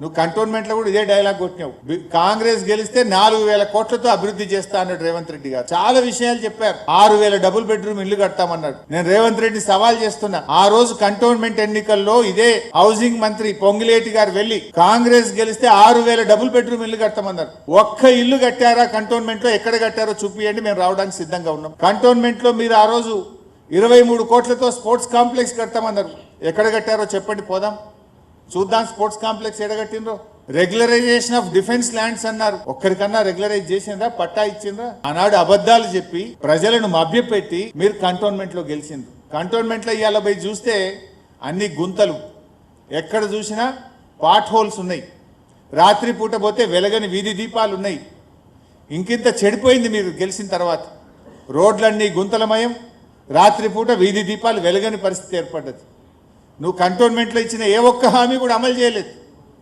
నువ్వు కంటోన్మెంట్లో కూడా ఇదే డైలాగ్ కొట్టినావు. కాంగ్రెస్ గెలిస్తే నాలుగు వేల కోట్లతో అభివృద్ధి చేస్తా అన్నాడు రేవంత్ రెడ్డి గారు. చాలా విషయాలు చెప్పారు. ఆరు వేల డబుల్ బెడ్రూమ్ ఇల్లు కడతామన్నాడు. నేను రేవంత్ రెడ్డి సవాల్ చేస్తున్నా. ఆ రోజు కంటోన్మెంట్ ఎన్నికల్లో ఇదే హౌసింగ్ మంత్రి పొంగిలేటి గారు వెళ్ళి కాంగ్రెస్ గెలిస్తే ఆరు వేల డబుల్ బెడ్రూమ్ ఇల్లు కడతామన్నారు. ఒక్క ఇల్లు కట్టారా కంటోన్మెంట్లో ఎక్కడ కట్టారో చూపియండి. మేము రావడానికి సిద్ధంగా ఉన్నాం. కంటోన్మెంట్లో మీరు ఆ రోజు ఇరవై మూడు కోట్లతో స్పోర్ట్స్ కాంప్లెక్స్ కడతామన్నారు. ఎక్కడ కట్టారో చెప్పండి పోదాం. చూద్దాం స్పోర్ట్స్ కాంప్లెక్స్ ఎడగట్టిండ్రో? రెగ్యులరైజేషన్ ఆఫ్ డిఫెన్స్ ల్యాండ్స్ అన్నారు. ఒక్కరికన్నా రెగ్యులరైజ్ చేసిందా పట్టా ఇచ్చిందా ఆనాడు అబద్ధాలు చెప్పి ప్రజలను మభ్యపెట్టి మీరు కంటోన్మెంట్లో గెలిచిండ్రు. కంటోన్మెంట్లో ఇవాళ పోయి చూస్తే అన్ని గుంతలు. ఎక్కడ చూసినా పాట్ హోల్స్ ఉన్నాయి. రాత్రి పూట పోతే వెలగని వీధి దీపాలు ఉన్నాయి. ఇంకింత చెడిపోయింది మీరు గెలిచిన తర్వాత. రోడ్లన్నీ గుంతలమయం. రాత్రిపూట వీధి దీపాలు వెలగని పరిస్థితి ఏర్పడ్డది. నువ్వు కంటోన్మెంట్లో ఇచ్చిన ఏ ఒక్క హామీ కూడా అమలు చేయలేదు.